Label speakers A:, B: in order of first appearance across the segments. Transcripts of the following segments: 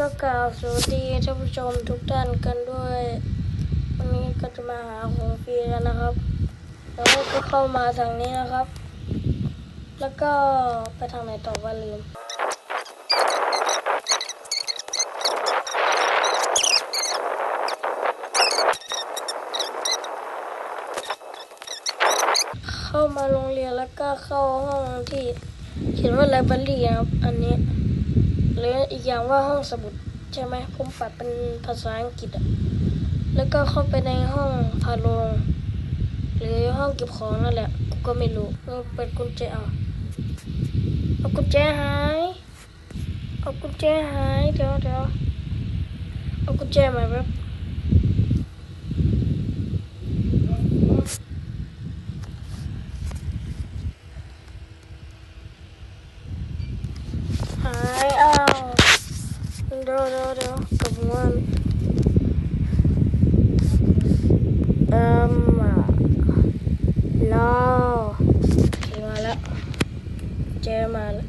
A: ก็กล่าวสวัสดีท่านผู้ชมทุกท่านกันด้วย วันนี้ก็จะมาหาของฟรีกันนะครับ แล้วก็เข้ามาทางนี้นะครับ แล้วก็ไปทางไหนต่อว่าลืมเข้ามาโรงเรียนแล้วก็เข้าห้องที่เขียนว่าไลบรารีนะครับ อันนี้ หรืออีกอย่างว่าห้องสมุดใช่ไหมผมปัดเป็นภาษาอังกฤษอะแล้วก็เข้าไปในห้องพาโรงหรือห้องเก็บของนั่นแหละกูก็ไม่รู้เปิดกุญแจเอาเอากุญแจหายเอากุญแจหายเดี๋ยวเดี๋ยวเอากุญแจมาแบบหายอ้าว เดี๋ยวเดี๋ยวเดี๋ยวกับมันเอิ่มอะรอมาแล้วเจอมาแล้ว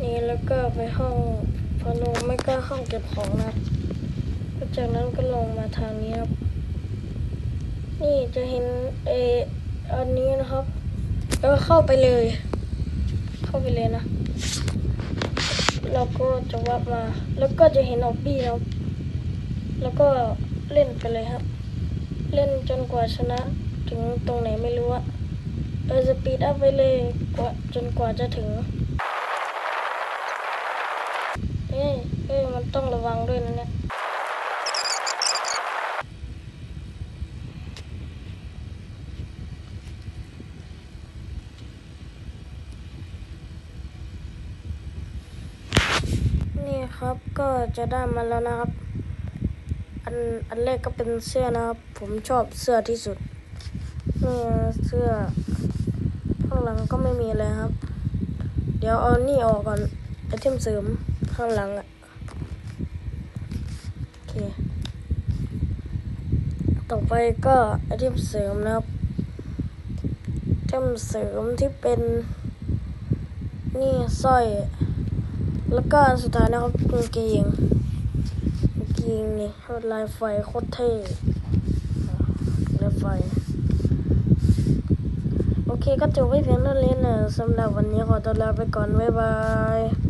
A: นี่แล้วก็ไปห้องพอลงไม่ก็ห้องเก็บของนะครับแล้วจากนั้นก็ลงมาทางนี้ครับ นี่จะเห็นเออันนี้นะครับ แล้วก็เข้าไปเลย เข้าไปเลยนะ เราก็จะวับมา แล้วก็จะเห็นออบบี้ครับ แล้วก็เล่นไปเลยครับ เล่นจนกว่าชนะถึงตรงไหนไม่รู้อะเออสปีดอัพไปเลยกว่าจนกว่าจะถึงเอ้ยเอ้ยมันต้องระวังด้วยนะเนี่ย นี่ครับก็จะได้มาแล้วนะครับ อันอันแรกก็เป็นเสื้อนะครับ ผมชอบเสื้อที่สุดนี่เสื้อข้างหลังก็ไม่มีเลยครับ เดี๋ยวเอานี่ออกก่อนไอเทมเสริมข้างหลังอะโอเค ต่อไปก็ไอเทมเสริมนะครับไอเทมเสริมที่เป็นนี่สร้อย แล้วก็สุดท้ายนะครับกางเกงกางเกงนี่ลายไฟโคตรเท่ลายไฟ โอเคก็จบไปเพียงเท่านี้นะสำหรับวันนี้ขอตัวลาไปก่อน บ๊ายบาย